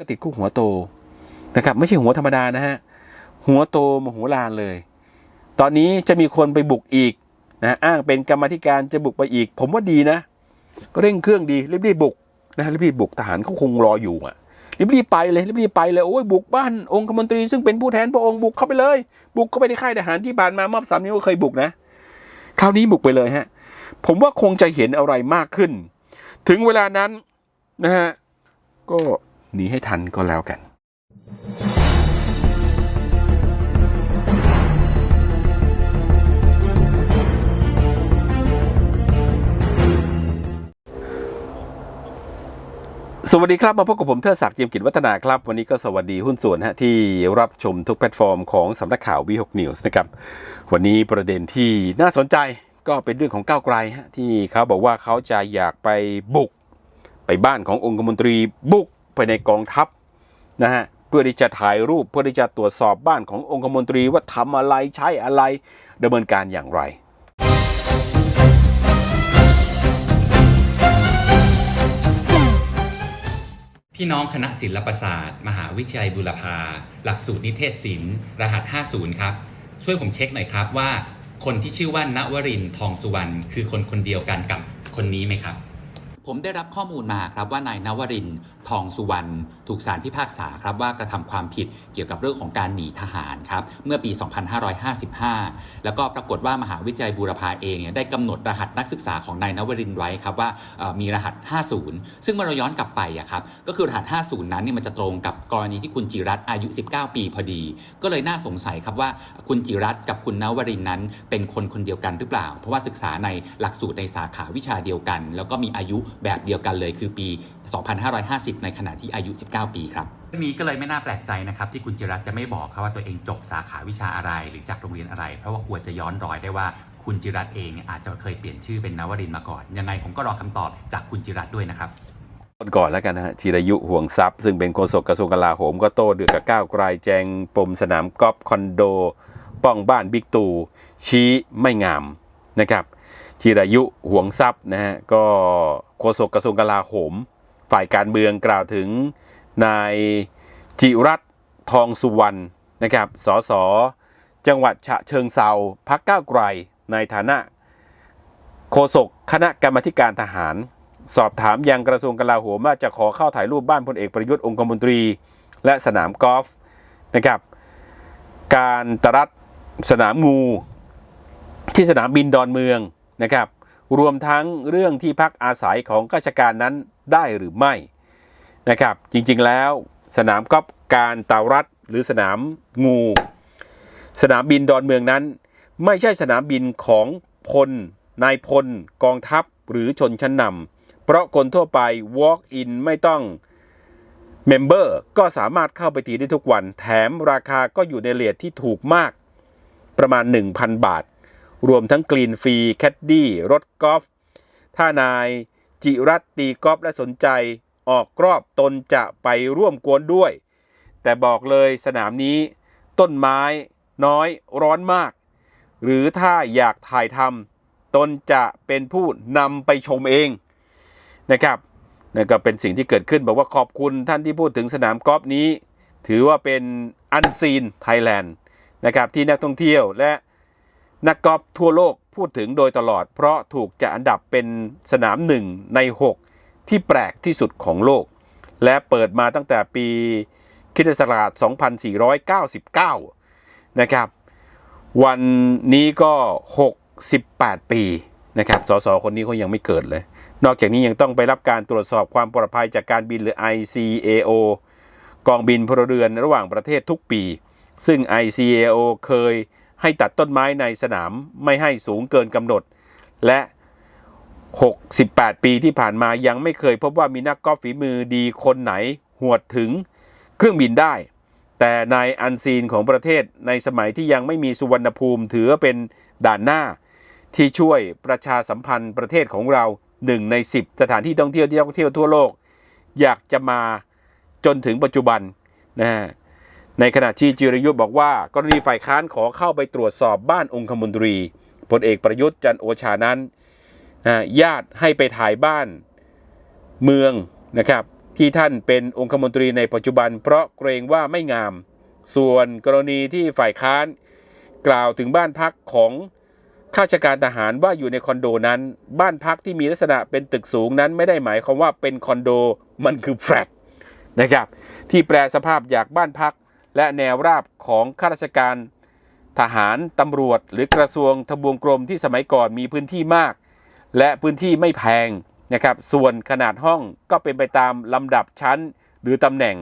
ก็ติดคุกหัวโตนะครับ ไม่ใช่หัวธรรมดานะฮะหัวโตมโหฬารเลย ตอนนี้จะมีคนไปบุกอีกนะอ้างเป็นกรรมธิการจะบุกไปอีก ผมว่าดีนะ ก็เร่งเครื่องดีรีบๆบุกนะรีบๆบุกทหารเขาคงรออยู่อะรีบๆไปเลยรีบๆไปเลยโอ้ยบุกบ้านองคมนตรี ซึ่งเป็นผู้แทนพระองค์บุกเข้าไปเลย บุกเข้าไปในค่ายทหารที่ผ่านมามอบสามนิ้วก็เคยบุกนะ คราวนี้บุกไปเลยฮะ ผมว่าคงจะเห็นอะไรมากขึ้น ถึงเวลานั้นนะฮะก็ หนีให้ทันก็แล้วกันสวัสดีครับ มาพบกับผมเทิดศักดิ์เจียมกิจวัฒนาครับ วันนี้ก็สวัสดีหุ้นส่วนฮะที่รับชมทุกแพลตฟอร์มของสำนักข่าววีหกนิวส์นะครับ วันนี้ประเด็นที่น่าสนใจก็เป็นเรื่องของก้าวไกลฮะที่เขาบอกว่าเขาจะอยากไปบุก ไปบ้านขององคมนตรีบุก ไปในกองทัพนะฮะเพื่อที่จะถ่ายรูปเพื่อที่จะตรวจสอบบ้านขององคมนตรีว่าทำอะไรใช้อะไรดำเนินการอย่างไรพี่น้องคณะศิลปศาสตร์ มหาวิทยาลัยบุรพา หลักสูตรนิเทศศิลป์ รหัส 50 ครับ ช่วยผมเช็คหน่อยครับว่า คนที่ชื่อว่าณวรินทองสุวรรณคือคนคนเดียวกันกับคนนี้ไหมครับ ผมได้รับข้อมูลมาครับว่านายนวรินทร์ทองสุวรรณถูกศาลพิพากษาครับว่ากระทำความผิดเกี่ยวกับเรื่องของการหนีทหารครับเมื่อปี 2555 แล้วก็ปรากฏว่ามหาวิทยาลัยบูรพาเองเนี่ยได้กำหนดรหัสนักศึกษาของนายนวรินทร์ไว้ครับว่ามีรหัส 50 ซึ่งเมื่อเราย้อนกลับไปอะครับก็คือรหัส 50 นั้นเนี่ยมันจะตรงกับกรณีที่คุณจิรัตอายุ 19 ปีพอดี ก็เลยน่าสงสัยครับว่าคุณจิรัตกับคุณนวรินทร์นั้น เป็นคนคนเดียวกันหรือเปล่า เพราะว่าศึกษาในหลักสูตรในสาขาวิชาเดียวกัน แล้วก็มีอายุแบบเดียวกันเลยคือปี 2550 ในขณะที่อายุ 19 ปีครับเรื่องนี้ก็เลยไม่น่าแปลกใจนะครับที่คุณจิรัตน์จะไม่บอกครับว่าตัวเองจบสาขาวิชาอะไรหรือจากโรงเรียนอะไร เพราะว่ากลัวจะย้อนรอยได้ว่าคุณจิรัตน์เองเนี่ยอาจจะเคยเปลี่ยนชื่อเป็นนวรินทร์มาก่อน ยังไงผมก็รอคำตอบจากคุณจิรัตน์ด้วยนะครับคนก่อนแล้วกันนะฮะจิรายุห่วงทรัพย์ ซึ่งเป็นโฆษกกระทรวงกลาโหมก็โต้เดือดกับก้าวไกลแจงปมสนามกอล์ฟคอนโด ป้องบ้านบิ๊กตู่ชี้ไม่งามนะครับ จิรายุห่วงทรัพย์นะฮะก็โฆษกกระทรวงกลาโหม ฝ่ายการเมืองกล่าวถึงนายจิรัตทองสุวรรณนะครับสสจังหวัดฉะเชิงเซาพักก้าวไกลในฐานะโฆษกคณะกรรมการทหาร สอบถามยังกระทรวงกลาโหมว่าจะขอเข้าถ่ายรูปบ้านพลเอกประยุทธ์องคมนตรี และสนามกอล์ฟนะครับ การตรัสสนามงู ที่สนามบินดอนเมือง นะครับ รวมทั้งเรื่องที่พักอาศัยของข้าราชการนั้นได้หรือไม่นะครับ จริงๆแล้วสนามกอล์ฟการตารัฐหรือสนามงู สนามบินดอนเมืองนั้น ไม่ใช่สนามบินของพลนายพล กองทัพหรือชนชั้นนำเพราะคนทั่วไป walk in ไม่ต้องเมมเบอร์ก็สามารถเข้าไปตีได้ทุกวัน แถมราคาก็อยู่ในเลียดที่ถูกมากประมาณ 1,000 บาท รวมทั้งกรีนฟรีแคดดี้รถกอล์ฟถ้านายจิรัตตีกอล์ฟและสนใจออกรอบตนจะไปร่วมกวนด้วย แต่บอกเลยสนามนี้ต้นไม้น้อยร้อนมาก หรือถ้าอยากถ่ายทำตนจะเป็นผู้นำไปชมเองนะครับนั่นก็เป็นสิ่งที่เกิดขึ้นบอกว่าขอบคุณท่านที่พูดถึงสนามกอล์ฟนี้ ถือว่าเป็นอันซีนไทยแลนด์นะครับที่นักท่องเที่ยวและ นักกอล์ฟทั่วโลกพูดถึงโดยตลอด เพราะถูกจัดอันดับเป็นสนามหนึ่งใน 6 ที่แปลกที่สุดของโลก และเปิดมาตั้งแต่ปีคิศราช2499 นะครับ วันนี้ก็ 68 ปีนะครับสสคนนี้เขายังไม่เกิดเลย นอกจากนี้ยังต้องไปรับการตรวจสอบความปลอดภัยจากการบินหรือ ICAO กองบินพลเรือนระหว่างประเทศทุกปี ซึ่ง ICAO เคย ให้ตัดต้นไม้ในสนามไม่ให้สูงเกินกำหนด และ 68 ปีที่ผ่านมายังไม่เคยพบว่ามีนักกอล์ฟฝีมือดีคนไหนหวดถึงเครื่องบินได้ แต่ในอันซีนของประเทศในสมัยที่ยังไม่มีสุวรรณภูมิถือเป็นด่านหน้า ที่ช่วยประชาสัมพันธ์ประเทศของเราหนึ่งใน 10 สถานที่ท่องเที่ยวที่ท่องเที่ยวทั่วโลก อยากจะมาจนถึงปัจจุบันนะฮะ ในขณะที่จิรยุทธ์บอกว่ากรณีฝ่ายค้านขอเข้าไปตรวจสอบบ้านองคมนตรีพลเอกประยุทธ์จันโอชานั้นญาติให้ไปถ่ายบ้านเมืองนะครับ ที่ท่านเป็นองคมนตรีในปัจจุบัน เพราะเกรงว่าไม่งาม ส่วนกรณีที่ฝ่ายค้านกล่าวถึงบ้านพักของข้าราชการทหารว่าอยู่ในคอนโดนั้น บ้านพักที่มีลักษณะเป็นตึกสูงนั้น ไม่ได้หมายความว่าเป็นคอนโดมันคือแฟลตนะครับ ที่แปลสภาพจากบ้านพัก และแนวราบของข้าราชการ ทหารตำรวจ หรือกระทรวงทบวงกรมที่สมัยก่อนมีพื้นที่มาก และพื้นที่ไม่แพงนะครับส่วนขนาดห้องก็เป็นไปตามลำดับชั้นหรือตำแหน่ง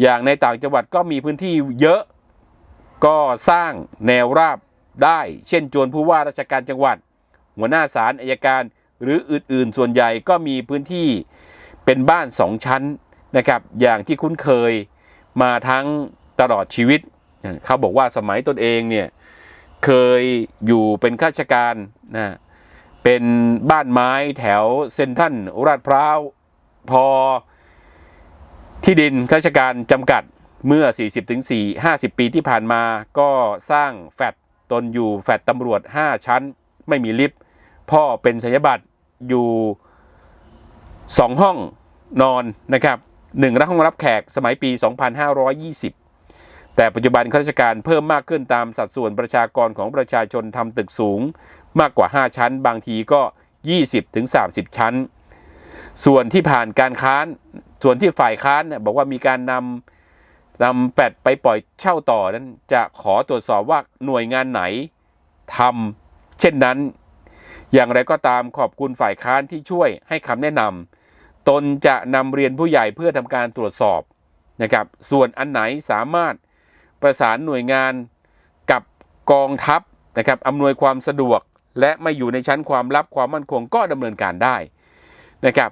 อย่างในต่างจังหวัดก็มีพื้นที่เยอะก็สร้างแนวราบได้ เช่นจวนผู้ว่าราชการจังหวัด หัวหน้าศาลอายการหรืออื่นๆ ส่วนใหญ่ก็มีพื้นที่เป็นบ้านสองชั้นนะครับ อย่างที่คุ้นเคยมาทั้ง ตลอดชีวิต เขาบอกว่าสมัยตนเองเนี่ยเคยอยู่เป็นข้าราชการนะเป็นบ้านไม้แถวเซนทันลาดพร้าวพอที่ดินข้าราชการจำกัดเมื่อ 40ถึง4 50 ปีที่ผ่านมาก็สร้างแฟดตนอยู่แฟดตำรวจ 5 ชั้น ไม่มีลิฟต์พ่อเป็นสัญญบัตรอยู่ 2 ห้องนอนนะครับหนึ่งห้องรับแขกสมัยปี 2520 แต่ปัจจุบันข้าราชการเพิ่มมากขึ้นตามสัดส่วนประชากรของประชาชนทำตึกสูง มากกว่า 5 ชั้น บางทีก็ 20-30 ชั้น ส่วนที่ผ่านการค้าน ส่วนที่ฝ่ายค้านเนี่ยบอกว่ามีการนำนำแปดไปปล่อยเช่าต่อนั้น จะขอตรวจสอบว่าหน่วยงานไหนทำเช่นนั้น อย่างไรก็ตามขอบคุณฝ่ายค้านที่ช่วยให้คำแนะนำตนจะนำเรียนผู้ใหญ่เพื่อทำการตรวจสอบนะครับส่วนอันไหนสามารถ ประสานหน่วยงานกับกองทัพนะครับอำนวยความสะดวก และไม่อยู่ในชั้นความลับความมั่นคงก็ดำเนินการได้นะครับ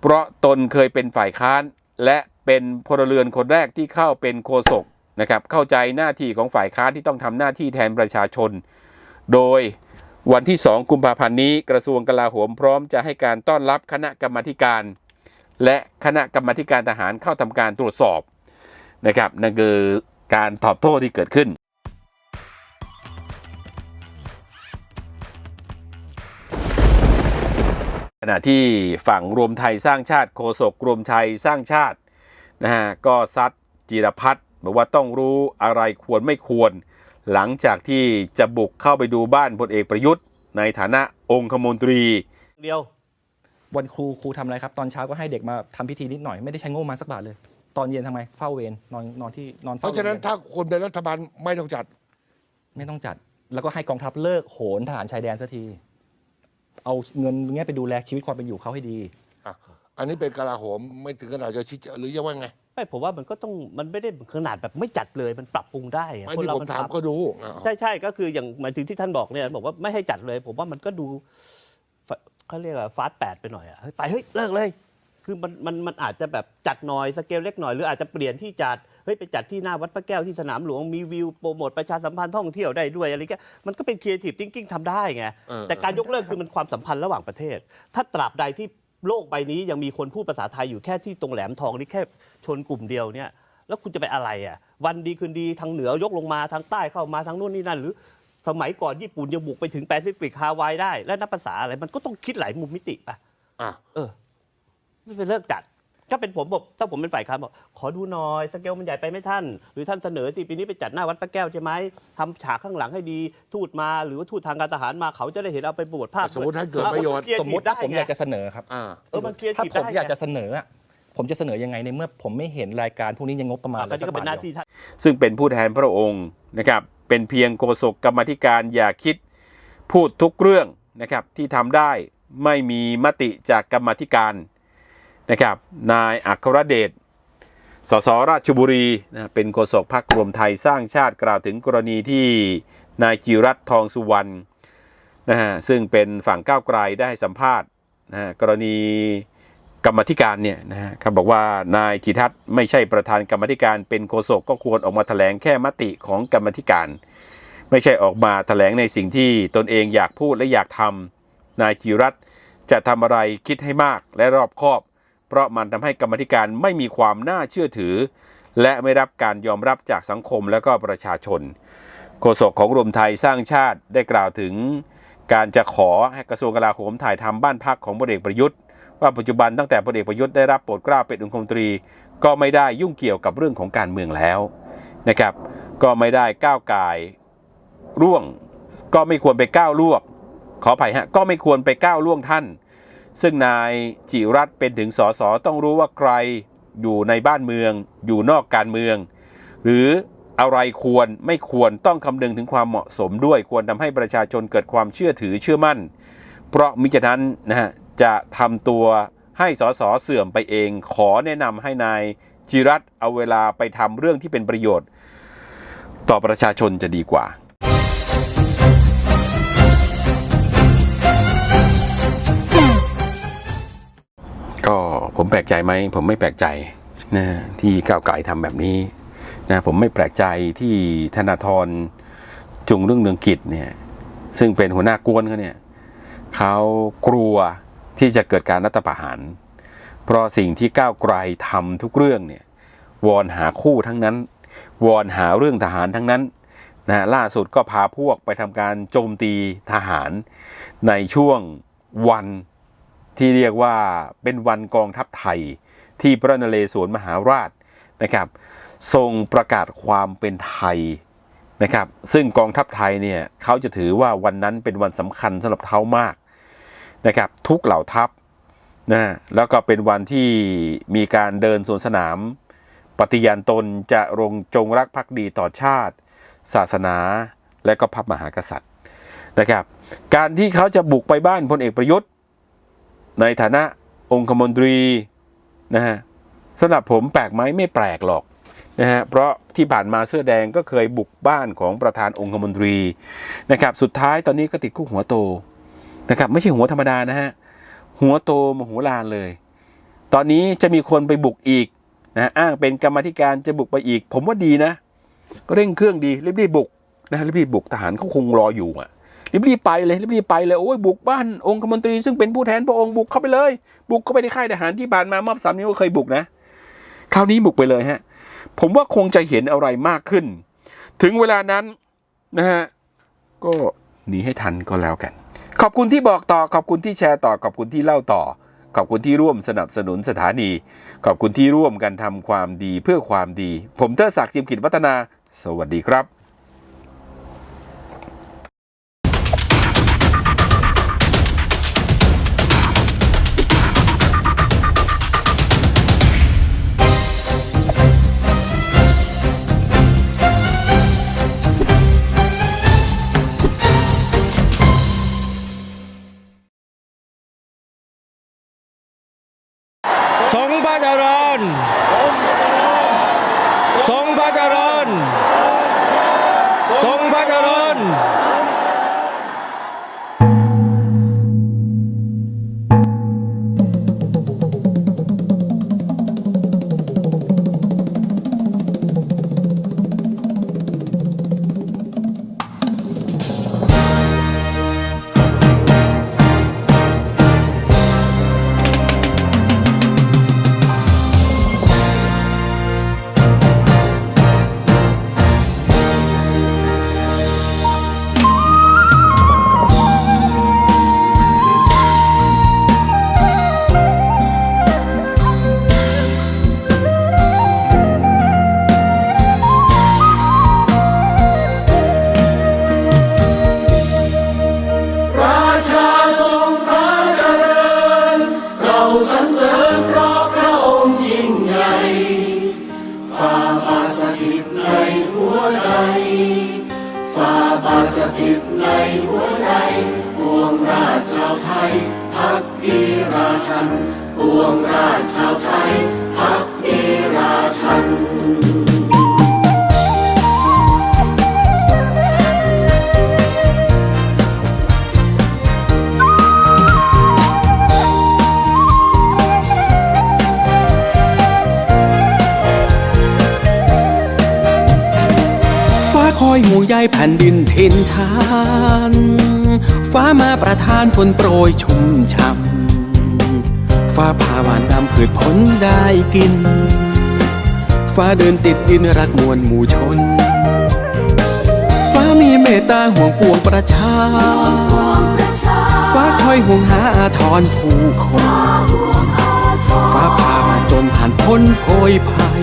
เพราะตนเคยเป็นฝ่ายค้าน และเป็นพลเรือนคนแรกที่เข้าเป็นโฆษกนะครับเข้าใจหน้าที่ของฝ่ายค้านที่ต้องทำหน้าที่แทนประชาชน โดยวันที่ 2 กุมภาพันธ์นี้ กระทรวงกลาโหมพร้อมจะให้การต้อนรับคณะกรรมธิการ และคณะกรรมธิการทหารเข้าทำการตรวจสอบนะครับนั่นคือ การตอบโต้ที่เกิดขึ้น ขณะที่ฝั่งรวมไทยสร้างชาติโฆษกรวมไทยสร้างชาตินะฮะก็ซัดจิรพัฒน์บอกว่าต้องรู้อะไรควรไม่ควร หลังจากที่จะบุกเข้าไปดูบ้านพลเอกประยุทธ์ ในฐานะองคมนตรีเดียววันครูครูทำอะไรครับ ตอนเช้าก็ให้เด็กมาทำพิธีนิดหน่อยไม่ได้ใช้งบมาสักบาทเลย ตอนเย็นทำไมเฝ้าเวรนอนนอนที่นอนเพเฝ้าราะฉะนั้นโงยถ้าคนเป็นรัฐบาลไม่ต้องจัด ไม่ต้องจัด แล้วก็ให้กองทัพเลิกโหนทหารชายแดนสักที เอาเงินเงี้ยไปดูแลชีวิตความเป็นอยู่เขาให้ดี อะอันนี้เป็นกลาโหมไม่ถึงขนาดจะชี้แจงหรือยังว่าไงไม่ผมว่ามันก็ต้องมันไม่ได้ขนาดแบบไม่จัดเลยมันปรับปรุงได้อะไม่คนที่เราผมมันถามปรับก็ดูอะใช่ใช่ก็คืออย่างหมายถึงที่ท่านบอกเนี่ยบอกว่าไม่ให้จัดเลย ผมว่ามันก็ดูฟเขาเรียกว่าฟาสแปดไปหน่อยอะเฮ้ยไปเฮ้ยเลิกเลย คือมันมันมันอาจจะแบบจัดหน่อยสเกลเล็กหน่อยหรืออาจจะเปลี่ยนที่จัดเฮ้ยไปจัดที่หน้าวัดพระแก้วที่สนามหลวงมีวิวโปรโมทประชาสัมพันธ์ท่องเที่ยวได้ด้วยอะไรเงี้ยมันก็เป็นครีเอทีฟทิงกิ้งทำได้ไงเออ แต่การยกเลิกคือมันความสัมพันธ์ระหว่างประเทศ ถ้าตราบใดที่โลกใบนี้ยังมีคนพูดภาษาไทยอยู่แค่ที่ตรงแหลมทองนี่แค่ชนกลุ่มเดียวเนี่ย แล้วคุณจะไปอะไรอะวันดีคืนดีทางเหนือยกลงมาทางใต้เข้ามาทางนู่นนี่นั่นหรือ สมัยก่อนญี่ปุ่นยังบุกไปถึงแปซิฟิกฮาวายได้ และนับภาษาอะไรมันก็ต้องคิดหลายมุมมิติป่ะอะ เออ ไม่เป็นเลิกจัด ถ้าเป็นผมบอกถ้าผมเป็นฝ่ายค้านบอกขอดูหน่อยสเกลมันใหญ่ไปไหม่ท่าน หรือท่านเสนอสิปีนี้ไปจัดหน้าวัดพระแก้วใช่ไหมทำฉากข้างหลังให้ดีทูตมาหรือว่าทูตทางการทหารมาเขาจะได้เห็นเอาไปโปรโมทภาพสมมุติให้เกิดประโยชน์เออสมมติได้ผมไงอยากจะเสนอครับอ่าเออมันเคลียร์ถ้าทีผมได้อยากจะไงเสนออะผมจะเสนอยังไงในเมื่อผมไม่เห็นรายการพวกนี้ยังงบประมาณอะเลก็ยนี่สัก็กเป็นหบาน้าทที่เดียวท่านซึ่งเป็นผู้แทนพระองค์นะครับเป็นเพียงโฆษกกรรมาธิการอย่าคิดพูดทุกเรื่องนะครับที่ทำได้ไม่มีมติจากกรรมาธิการ นะครับ นายอัครเดช สสราชบุรีนะเป็นโฆษกพรรครวมไทยสร้างชาติกล่าวถึงกรณีที่นายจิรัตทองสุวรรณนะฮะซึ่งเป็นฝั่งก้าวไกลได้ให้สัมภาษณ์นะฮะกรณีกรรมธิการเนี่ยนะฮะเขาบอกว่านายจิทัศน์ไม่ใช่ประธานกรรมธิการเป็นโฆษกก็ควรออกมาแถลงแค่มติของกรรมธิการ ไม่ใช่ออกมาแถลงในสิ่งที่ตนเองอยากพูดและอยากทำนายจิรัตจะทำอะไรคิดให้มากและรอบคอบ ราะมันทำให้กรรมธิการไม่มีความน่าเชื่อถือ และไม่รับการยอมรับจากสังคมและก็ประชาชนโฆษกของรวมไทยสร้างชาติได้กล่าวถึง การจะขอให้กระทรวงกลาโหมถ่ายทำบ้านพักของพลเอกประยุทธ์ ว่าปัจจุบันตั้งแต่พลเอกประยุทธ์ได้รับโปรดเกล้าเป็นองคมนตรี ก็ไม่ได้ยุ่งเกี่ยวกับเรื่องของการเมืองแล้วนะครับ ก็ไม่ได้ก้าวไก่ายร่วง ก็ไม่ควรไปก้าวล่วงขออภัยฮะก็ไม่ควรไปก้าวล่วงท่าน ซึ่งนายจิรัตเป็นถึงสสต้องรู้ว่าใครอยู่ในบ้านเมือง อยู่นอกการเมือง หรืออะไรควรไม่ควรต้องคำนึงถึงความเหมาะสมด้วยควรทำให้ประชาชนเกิดความเชื่อถือเชื่อมั่น เพราะมิฉะนั้นนะฮะจะทำตัวให้สสเสื่อมไปเอง ขอแนะนำให้นายจิรัตเอาเวลาไปทำเรื่องที่เป็นประโยชน์ ต่อประชาชนจะดีกว่า ผมแปลกใจไหมผมไม่แปลกใจนะที่ก้าวไกลทำแบบนี้นะผมไม่แปลกใจที่ธนาธรจุงเรื่องเนืองกิจเนี่ยซึ่งเป็นหัวหน้ากวนเขาเนี่ยเขากลัวที่จะเกิดการรัฐประหาร เพราะสิ่งที่ก้าวไกลทำทุกเรื่องเนี่ยวอนหาคู่ทั้งนั้น วอนหาเรื่องทหารทั้งนั้นนะล่าสุดก็พาพวกไปทำการโจมตีทหารในช่วงวัน ที่เรียกว่าเป็นวันกองทัพไทยที่พระนเรศวรมหาราชนะครับ ทรงประกาศความเป็นไทยนะครับ ซึ่งกองทัพไทยเนี่ยเขาจะถือว่าวันนั้นเป็นวันสำคัญสำหรับเขามากนะครับ ทุกเหล่าทัพนะแล้วก็เป็นวันที่มีการเดินสวนสนาม ปฏิญาณตนจะรงจงรักภักดีต่อชาติ ศาสนาและก็พระมหากษัตริย์นะครับ การที่เขาจะบุกไปบ้านพลเอกประยุทธ์ ในฐานะองคมนตรีนะฮะสำหรับผมแปลกไหมไม่แปลกหรอกนะฮะเพราะที่ผ่านมาเสื้อแดงก็เคยบุกบ้านของประธานองคมนตรีนะครับ สุดท้ายตอนนี้ก็ติดคุกหัวโตนะครับ ไม่ใช่หัวธรรมดานะฮะหัวโตมโหฬารเลย ตอนนี้จะมีคนไปบุกอีกนะอ้างเป็นกรรมธิการจะบุกไปอีก ผมว่าดีนะ ก็เร่งเครื่องดีรีบๆบุกนะรีบๆบุกทหารเขาคงรออยู่อะ รีบๆไปเลยรีบๆไปเลยโอ้ยบุกบ้านองคมนตรี ซึ่งเป็นผู้แทนพระองค์บุกเข้าไปเลย บุกเข้าไปในค่ายทหารที่ผ่านมามอบสามนิ้วก็เคยบุกนะ คราวนี้บุกไปเลยฮะ ผมว่าคงจะเห็นอะไรมากขึ้น ถึงเวลานั้นนะฮะก็หนีให้ทันก็แล้วกัน ขอบคุณที่บอกต่อขอบคุณที่แชร์ต่อขอบคุณที่เล่าต่อ ขอบคุณที่ร่วมสนับสนุนสถานี ขอบคุณที่ร่วมกันทำความดีเพื่อความดี ผมเทอศักดิ์จิมกิจวัฒนา สวัสดีครับ สรรเสริญเพราะพระองค์ยิ่งใหญ่ฝ่าบาทสถิตในหัวใจฝ่าบาทสถิตในหัวใจปวงราชชาวไทยพักดีราชันปวงราชชาวไทย อยหมู่ใยแผ่นดินทินทานฟ้ามาประทานฝนโปรยชุ่มช่ำฟ้าผ่าหวานดำพืชผลได้กิน ฟ้าเดินติดดินรักมวลหมู่ชน ฟ้ามีเมตตาห่วงปวงประชา ฟ้าคอยห่วงหาอาทรผู้คน ฟ้าพามาจนผ่านพ้นโพยภัย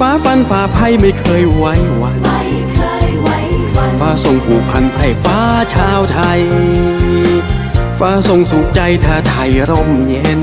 ฟ้าฟันฝ่าภัยไม่เคยไว้วันฟ้าทรงผูกพันไพร่ฟ้าชาวไทย ฟ้าทรงสุขใจถ้าไทยร่มเย็น